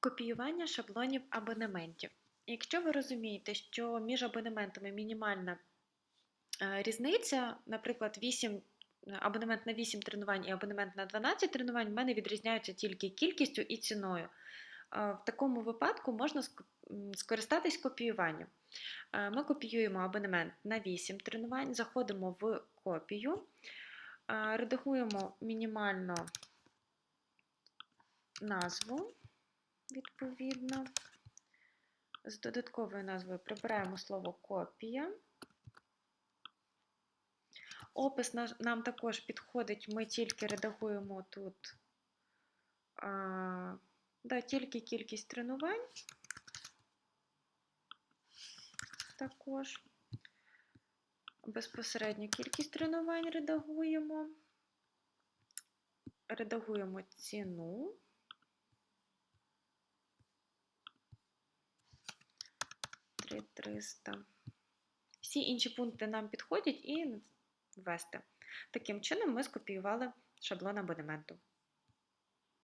Копіювання шаблонів абонементів. Якщо ви розумієте, що між абонементами мінімальна е, різниця, наприклад, 8, абонемент на 8 тренувань і абонемент на 12 тренувань в мене відрізняються тільки кількістю і ціною. Е, В такому випадку можна скористатись копіюванням. Е, Ми копіюємо абонемент на 8 тренувань, заходимо в копію, е, редагуємо мінімально назву відповідно. З додатковою назвою прибираємо слово копія. Опис нам також підходить, ми тільки редагуємо тут а, да, тільки кількість тренувань. Також безпосередньо кількість тренувань редагуємо. Редагуємо ціну. 300. Всі інші пункти нам підходять і ввести. Таким чином ми скопіювали шаблон абонементу.